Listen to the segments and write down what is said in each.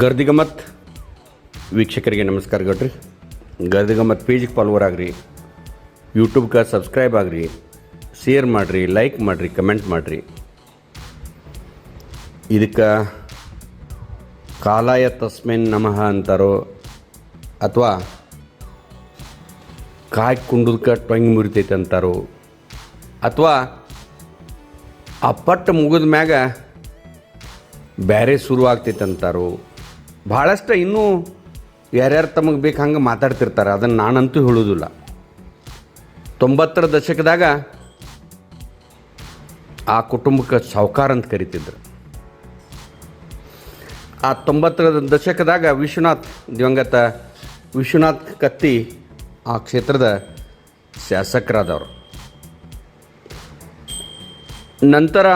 ಗರ್ದಿಗಮತ್. ವೀಕ್ಷಕರಿಗೆ ನಮಸ್ಕಾರ ಗಟ್ರಿ ಗರ್ದಿಗಮತ್ ಪೇಜಿಗೆ ಫಾಲೋವರ್ ಆಗ್ರಿ. ಯೂಟ್ಯೂಬ್ಗೆ ಸಬ್ಸ್ಕ್ರೈಬ್ ಆಗ್ರಿ. ಶೇರ್ ಮಾಡಿರಿ ಲೈಕ್ ಮಾಡಿರಿ ಕಮೆಂಟ್ ಮಾಡಿರಿ. ಇದಕ್ಕೆ ಕಾಲಾಯ ತಸ್ಮಿನ್ ನಮಃ ಅಂತಾರೋ ಅಥವಾ ಕಾಯಿ ಕುಂಡದಕ್ಕೆ ಟೊಂಗ್ ಮುರಿತೈತೆ ಅಂತಾರೋ ಅಥವಾ ಆ ಮುಗಿದ ಮ್ಯಾಗ ಶುರು ಆಗ್ತೈತೆ ಅಂತಾರೋ ಭಾಳಷ್ಟು ಇನ್ನೂ ಯಾರ್ಯಾರು ತಮಗೆ ಬೇಕು ಹಂಗೆ ಮಾತಾಡ್ತಿರ್ತಾರೆ. ಅದನ್ನು ನಾನಂತೂ ಹೇಳೋದಿಲ್ಲ. ತೊಂಬತ್ತರ ದಶಕದಾಗ ಆ ಕುಟುಂಬಕ್ಕೆ ಸಾವುಕಾರ ಅಂತ ಕರಿತಿದ್ರು. ಆ ತೊಂಬತ್ತರ ದಶಕದಾಗ ವಿಶ್ವನಾಥ್ ದಿವಂಗತ ವಿಶ್ವನಾಥ್ ಕತ್ತಿ ಆ ಕ್ಷೇತ್ರದ ಶಾಸಕರಾದವರು. ನಂತರ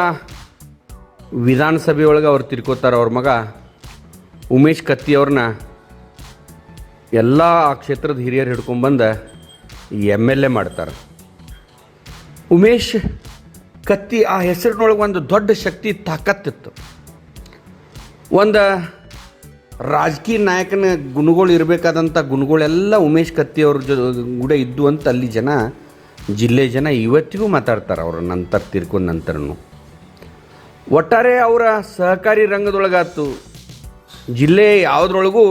ವಿಧಾನಸಭೆಯೊಳಗೆ ಅವ್ರು ತಿರ್ಕೋತಾರೆ ಅವ್ರ ಮಗ ಉಮೇಶ್ ಕತ್ತಿಯವ್ರನ್ನ ಎಲ್ಲ ಆ ಕ್ಷೇತ್ರದ ಹಿರಿಯರು ಹಿಡ್ಕೊಂಡ್ಬಂದು ಎಂ ಎಲ್ ಎ ಮಾಡ್ತಾರೆ. ಉಮೇಶ್ ಕತ್ತಿ ಆ ಹೆಸರಿನೊಳಗೆ ಒಂದು ದೊಡ್ಡ ಶಕ್ತಿ ತಾಕತ್ತಿತ್ತು. ಒಂದು ರಾಜಕೀಯ ನಾಯಕನ ಗುಣಗಳು ಇರಬೇಕಾದಂಥ ಗುಣಗಳೆಲ್ಲ ಉಮೇಶ್ ಕತ್ತಿ ಅವ್ರ ಜೊ ಕೂಡ ಇದ್ದು ಅಂತ ಅಲ್ಲಿ ಜನ, ಜಿಲ್ಲೆ ಜನ ಇವತ್ತಿಗೂ ಮಾತಾಡ್ತಾರೆ ಅವ್ರ ನಂತರ ತಿರ್ಕೊಂಡ ನಂತರನು. ಒಟ್ಟಾರೆ ಅವರ ಸಹಕಾರಿ ರಂಗದೊಳಗಾತು ಜಿಲ್ಲೆ ಯಾವುದ್ರೊಳಗೂ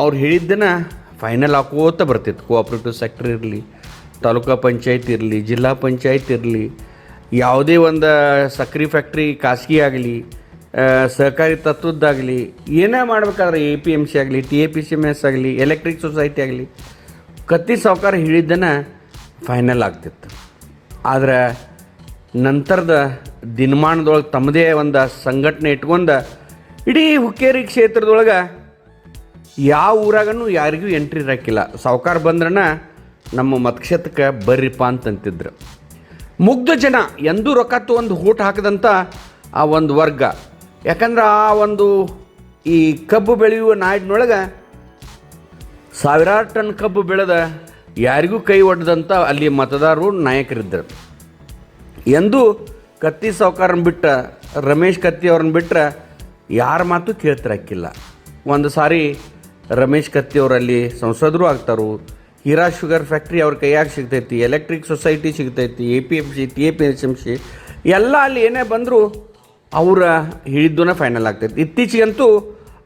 ಅವ್ರು ಹೇಳಿದ್ದನ್ನು ಫೈನಲ್ ಹಾಕೋತ ಬರ್ತಿತ್ತು. ಕೋಆಪ್ರೇಟಿವ್ ಸೆಕ್ಟರ್ ಇರಲಿ, ತಾಲೂಕಾ ಪಂಚಾಯತ್ ಇರಲಿ, ಜಿಲ್ಲಾ ಪಂಚಾಯತ್ ಇರಲಿ, ಯಾವುದೇ ಒಂದು ಸಕ್ಕರೆ ಫ್ಯಾಕ್ಟ್ರಿ ಖಾಸಗಿ ಆಗಲಿ ಸಹಕಾರಿ ತತ್ವದ್ದಾಗಲಿ, ಏನೇ ಮಾಡಬೇಕಾದ್ರೆ ಎ ಪಿ ಎಂ ಸಿ ಆಗಲಿ T A P C M S ಆಗಲಿ ಎಲೆಕ್ಟ್ರಿಕ್ ಸೊಸೈಟಿ ಆಗಲಿ, ಕತ್ತಿ ಸಾವುಕಾರ ಹೇಳಿದ್ದನ್ನು ಫೈನಲ್ ಆಗ್ತಿತ್ತು. ಆದರೆ ನಂತರದ ದಿನಮಾನದೊಳಗೆ ತಮ್ಮದೇ ಒಂದು ಸಂಘಟನೆ ಇಟ್ಕೊಂಡು ಇಡೀ ಹುಕ್ಕೇರಿ ಕ್ಷೇತ್ರದೊಳಗೆ ಯಾವ ಊರಾಗನು ಯಾರಿಗೂ ಎಂಟ್ರಿ ಇರೋಕ್ಕಿಲ್ಲ ಸಾವುಕಾರ ಬಂದ್ರನ ನಮ್ಮ ಮತಕ್ಷೇತ್ರಕ್ಕೆ ಬರ್ರಿಪ್ಪ ಅಂತಂತಿದ್ರು. ಮುಗ್ಧ ಜನ ಎಂದೂ ರೊಕ್ಕ ಒಂದು ಊಟ ಹಾಕದಂಥ ಆ ಒಂದು ವರ್ಗ. ಯಾಕಂದ್ರೆ ಆ ಒಂದು ಈ ಕಬ್ಬು ಬೆಳೆಯುವ ನಾಡಿನೊಳಗೆ ಸಾವಿರಾರು ಟನ್ ಕಬ್ಬು ಬೆಳೆದ ಯಾರಿಗೂ ಕೈ ಒಡ್ದಂಥ ಅಲ್ಲಿ ಮತದಾರರು ನಾಯಕರಿದ್ದರು ಎಂದು ಕತ್ತಿ ಸಾವುಕಾರನ ಬಿಟ್ಟ ರಮೇಶ್ ಕತ್ತಿ ಅವ್ರನ್ನ ಬಿಟ್ಟರೆ ಯಾರ ಮಾತು ಕೇಳ್ತಿರಕ್ಕಿಲ್ಲ. ಒಂದು ಸಾರಿ ರಮೇಶ್ ಕತ್ತಿಯವರಲ್ಲಿ ಸಂಸದರು ಆಗ್ತಾರು. ಹೀರಾ ಶುಗರ್ ಫ್ಯಾಕ್ಟ್ರಿ ಅವ್ರ ಕೈಯಾಗ ಸಿಗ್ತೈತಿ, ಎಲೆಕ್ಟ್ರಿಕ್ ಸೊಸೈಟಿ ಸಿಗ್ತೈತಿ, A P M C, T A P S M C, ಎಲ್ಲ ಅಲ್ಲಿ ಏನೇ ಬಂದರೂ ಅವರ ಹಿಡಿದ್ದೂನೇ ಫೈನಲ್ ಆಗ್ತೈತಿ. ಇತ್ತೀಚೆಗಂತೂ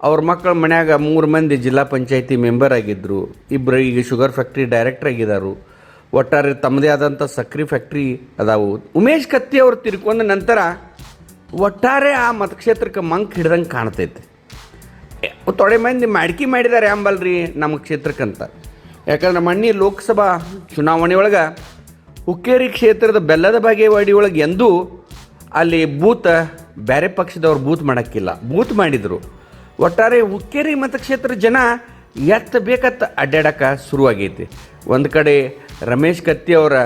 ಅವ್ರ ಮಕ್ಕಳ ಮನ್ಯಾಗ ಮೂರು ಮಂದಿ ಜಿಲ್ಲಾ ಪಂಚಾಯತಿ ಮೆಂಬರ್ ಆಗಿದ್ದರು ಇಬ್ಬರು ಈಗ ಶುಗರ್ ಫ್ಯಾಕ್ಟ್ರಿ ಡೈರೆಕ್ಟರ್ ಆಗಿದ್ದಾರೆ ಒಟ್ಟಾರೆ ತಮ್ಮದೇ ಆದಂಥ ಸಕ್ಕರೆ ಫ್ಯಾಕ್ಟ್ರಿ ಅದಾವು. ಉಮೇಶ್ ಕತ್ತಿ ಅವರು ತಿರ್ಕೊಂಡ ನಂತರ ಒಟ್ಟಾರೆ ಆ ಮತಕ್ಷೇತ್ರಕ್ಕೆ ಮಂಕ್ ಹಿಡ್ದಂಗೆ ಕಾಣ್ತೈತೆ. ತೊಡೆ ಮಂದಿ ಮಾಡ್ಕಿ ಮಾಡಿದ್ದಾರೆ ಅಂಬಲ್ರಿ ನಮ್ಮ ಕ್ಷೇತ್ರಕ್ಕಂತ. ಯಾಕಂದ್ರೆ ಮಣ್ಣಿ ಲೋಕಸಭಾ ಚುನಾವಣೆ ಒಳಗೆ ಹುಕ್ಕೇರಿ ಕ್ಷೇತ್ರದ ಬೆಲ್ಲದ ಬಾಗೇವಾಡಿ ಒಳಗೆ ಎಂದೂ ಅಲ್ಲಿ ಬೂತ್ ಬೇರೆ ಪಕ್ಷದವ್ರು ಬೂತ್ ಮಾಡೋಕ್ಕಿಲ್ಲ. ಬೂತ್ ಮಾಡಿದರು. ಒಟ್ಟಾರೆ ಹುಕ್ಕೇರಿ ಮತಕ್ಷೇತ್ರ ಜನ ಎತ್ತ ಬೇಕತ್ತ ಅಡ್ಡಾಡಕ್ಕೆ ಶುರುವಾಗೈತಿ. ಒಂದು ಕಡೆ ರಮೇಶ್ ಕತ್ತಿ ಅವರ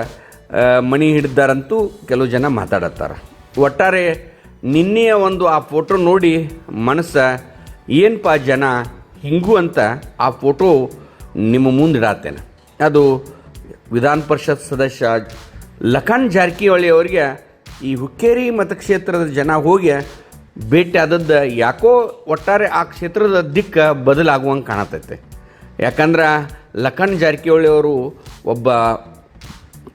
ಮಣಿ ಹಿಡಿದಾರಂತೂ ಕೆಲವು ಜನ ಮಾತಾಡತ್ತಾರ. ಒಟ್ಟಾರೆ ನಿನ್ನೆಯ ಒಂದು ಆ ಫೋಟೋ ನೋಡಿ ಮನಸ್ಸ ಏನಪ್ಪ ಜನ ಹಿಂಗು ಅಂತ ಆ ಫೋಟೋ ನಿಮ್ಮ ಮುಂದಿಡತ್ತೇನೆ ಅದು ವಿಧಾನ ಪರಿಷತ್ ಸದಸ್ಯ ಲಖನ್ ಜಾರಕಿಹೊಳಿ ಅವರಿಗೆ ಈ ಹುಕ್ಕೇರಿ ಮತಕ್ಷೇತ್ರದ ಜನ ಹೋಗಿ ಭೇಟಿ ಆದದ್ದು ಯಾಕೋ ಒಟ್ಟಾರೆ ಆ ಕ್ಷೇತ್ರದ ದಿಕ್ಕ ಬದಲಾಗುವಂಗೆ ಕಾಣತೈತೆ. ಯಾಕಂದ್ರೆ ಲಖನ್ ಜಾರಕಿಹೊಳಿ ಅವರು ಒಬ್ಬ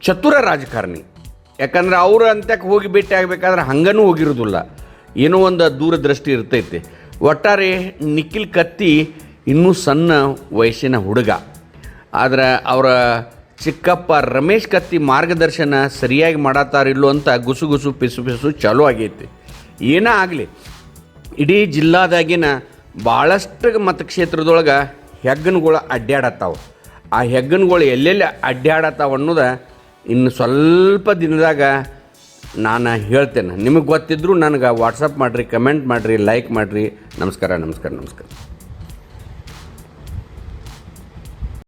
ಚತುರ ರಾಜಕಾರಣಿ. ಯಾಕಂದ್ರೆ ಅವ್ರ ಅಂತ್ಯಕ್ಕೆ ಹೋಗಿ ಭೇಟಿ ಆಗಬೇಕಾದ್ರೆ ಹಂಗನೂ ಹೋಗಿರೋದಿಲ್ಲ. ಏನೋ ಒಂದು ದೂರದೃಷ್ಟಿ ಇರ್ತೈತೆ. ಒಟ್ಟಾರೆ ನಿಖಿಲ್ ಕತ್ತಿ ಇನ್ನೂ ಸಣ್ಣ ವಯಸ್ಸಿನ ಹುಡುಗ. ಆದ್ರೆ ಅವರ ಚಿಕ್ಕಪ್ಪ ರಮೇಶ್ ಕತ್ತಿ ಮಾರ್ಗದರ್ಶನ ಸರಿಯಾಗಿ ಮಾಡತ್ತಾರಿಲ್ಲೋ ಅಂತ ಗುಸು ಗುಸು ಪಿಸು ಪಿಸು ಚಾಲೂ ಆಗೈತಿ. ಏನೇ ಆಗಲಿ. ಇಡೀ ಜಿಲ್ಲಾದಾಗಿನ ಭಾಳಷ್ಟು ಮತಕ್ಷೇತ್ರದೊಳಗೆ ಹೆಗ್ಗನ್ಗಳು ಅಡ್ಡಾಡತ್ತಾವ ಆ ಹೆಗ್ಗನ್ಗಳು ಎಲ್ಲೆಲ್ಲಿ ಅಡ್ಡಾಡತ್ತಾವ ಅನ್ನೋದು ಇನ್ನು ಸ್ವಲ್ಪ ದಿನದಾಗ ನಾನು ಹೇಳ್ತೇನೆ. ನಿಮಗೆ ಗೊತ್ತಿದ್ದರೂ ನನಗೆ ವಾಟ್ಸಪ್ ಮಾಡಿರಿ ಕಮೆಂಟ್ ಮಾಡಿರಿ ಲೈಕ್ ಮಾಡಿರಿ. ನಮಸ್ಕಾರ ನಮಸ್ಕಾರ ನಮಸ್ಕಾರ.